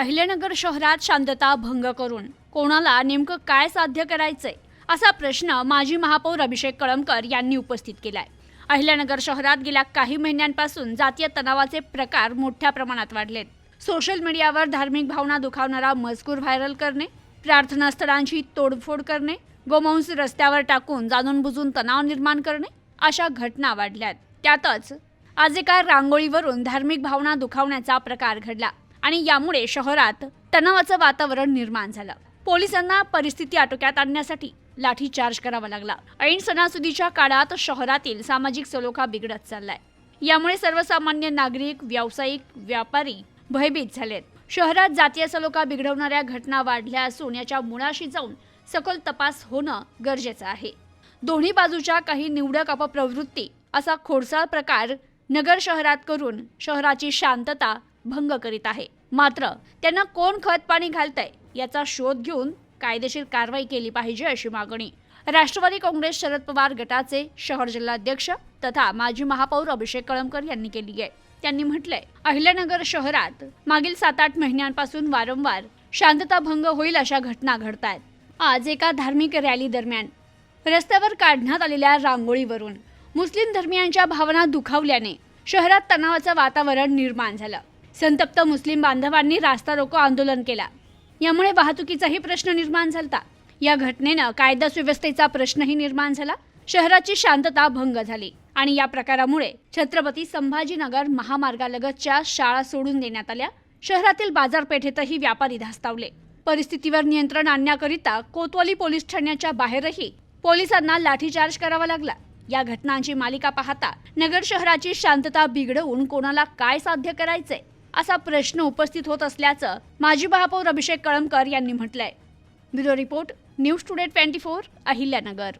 अहिल्यानगर शहरात शांतता भंग करून कोणाला नेमकं काय साध्य करायचंय असा प्रश्न माजी महापौर अभिषेक कळमकर यांनी उपस्थित केलाय. अहिल्यानगर शहरात गेल्या काही महिन्यांपासून जातीय तणावाचे प्रकार मोठ्या प्रमाणात वाढलेत. सोशल मीडियावर धार्मिक भावना दुखावणारा मजकूर व्हायरल करणे प्रार्थनास्थळांची तोडफोड करणे गोमांस रस्त्यावर टाकून जाणून बुजून तणाव निर्माण करणे अशा घटना वाढल्यात. त्यातच आज एका रांगोळीवरून धार्मिक भावना दुखावण्याचा प्रकार घडला. आणि यामुळे शहरात तणावाचं वातावरण निर्माण झालं. पोलिसांना परिस्थिती आटोक्यात आणण्यासाठी लाठीचार्ज करावा लागला. ऐन सणासुदीच्या काळात शहरातील सामाजिक सलोखा बिघडत चाललाय. यामुळे सर्वसामान्य नागरिक व्यावसायिक व्यापारी भयभीत झालेत. शहरात जातीय सलोखा बिघडवणाऱ्या घटना वाढल्या असून याच्या मुळाशी जाऊन सखोल तपास होणं गरजेचं आहे. दोन्ही बाजूच्या काही निवडक अपप्रवृत्ती असा खोडसाळ प्रकार नगर शहरात करून शहराची शांतता भंग करीत आहे. मात्र त्यांना कोण खत पाणी घालतंय याचा शोध घेऊन कायदेशीर कारवाई केली पाहिजे अशी मागणी. राष्ट्रवादी काँग्रेस शरद पवार गटाचे शहर जिल्हाध्यक्ष तथा माजी महापौर अभिषेक कळमकर यांनी केली आहे. त्यांनी म्हटलंय अहिल्यानगर शहरात मागील सात आठ महिन्यांपासून वारंवार शांतता भंग होईल अशा घटना घडत आहेत आज एका धार्मिक रॅली दरम्यान रस्त्यावर काढण्यात आलेल्या रांगोळीवरून मुस्लिम धर्मियांच्या भावना दुखावल्याने शहरात तणावाचं वातावरण निर्माण झालं. संतप्त मुस्लिम बांधवांनी रास्ता रोको आंदोलन केला. यामुळे वाहतुकीचाही प्रश्न निर्माण झाला या घटनेनं कायदा सुव्यवस्थेचा प्रश्नही निर्माण झाला. शहराची शांतता भंग झाली आणि या प्रकारामुळे छत्रपती संभाजीनगर महामार्गालगतच्या शाळा सोडून देण्यात आल्या. शहरातील बाजारपेठेतही व्यापारी धास्तावले. परिस्थितीवर नियंत्रण आणण्याकरिता कोतवाली पोलीस ठाण्याच्या बाहेरही पोलिसांना लाठीचार्ज करावा लागला. या घटनांची मालिका पाहता नगर शहराची शांतता बिघडवून कोणाला काय साध्य करायचंय? असा प्रश्न उपस्थित होत असल्याचं माजी महापौर अभिषेक कळमकर यांनी म्हटलंय. Bureau report news today twenty four Ahilyanagar.